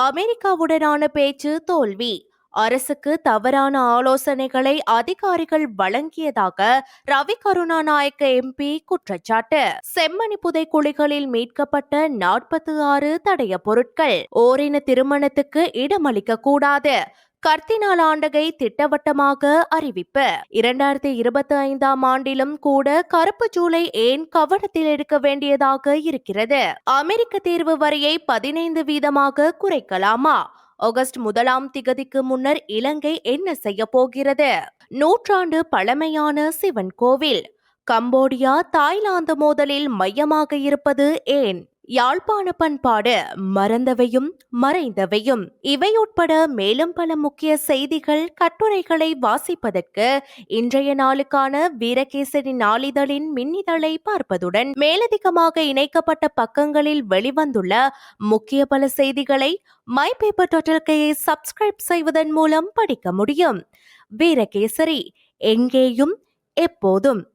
அமெரிக்காவுடனான பேச்சு தோல்வி. அரசுக்கு தவறான ஆலோசனைகளை அதிகாரிகள் வழங்கியதாக ரவி கருணாநாயக்க எம்பி குற்றச்சாட்டு. செம்மணி புதைக்குழிகளில் மீட்கப்பட்ட நாற்பத்தி ஆறு தடைய பொருட்கள். ஓரின திருமணத்துக்கு இடமளிக்க கூடாது. கர்த்தினால் ஆண்டகை திட்டவட்டமாக அறிவிப்பு. இரண்டாயிரத்தி இருபத்தி ஐந்தாம் ஆண்டிலும் கூட கருப்பு ஜூலை ஏன் கவனத்தில் எடுக்க வேண்டியதாக இருக்கிறது? அமெரிக்க தேர்வு வரியை பதினைந்து வீதமாக குறைக்கலாமா? ஆகஸ்ட் முதலாம் திகதிக்கு முன்னர் இலங்கை என்ன செய்ய போகிறது? நூற்றாண்டு பழமையான சிவன் கோவில். கம்போடியா தாய்லாந்து மோதலில் மையமாக இருப்பது ஏன்? யாழ்ப்பாண பண்பாடு மறந்தவையும் மறைந்தவையும். இவை உட்பட மேலும் பல முக்கிய செய்திகள் கட்டுரைகளை வாசிப்பதற்கு இன்றைய நாளுக்கான வீரகேசரி நாளிதழின் மின்னிதழை பார்ப்பதுடன் மேலதிகமாக இணைக்கப்பட்ட பக்கங்களில் வெளிவந்துள்ள முக்கிய பல செய்திகளை மை பேப்பர் டொட்டல்கையை சப்ஸ்கிரைப் செய்வதன் மூலம் படிக்க முடியும். வீரகேசரி எங்கேயும் எப்போதும்.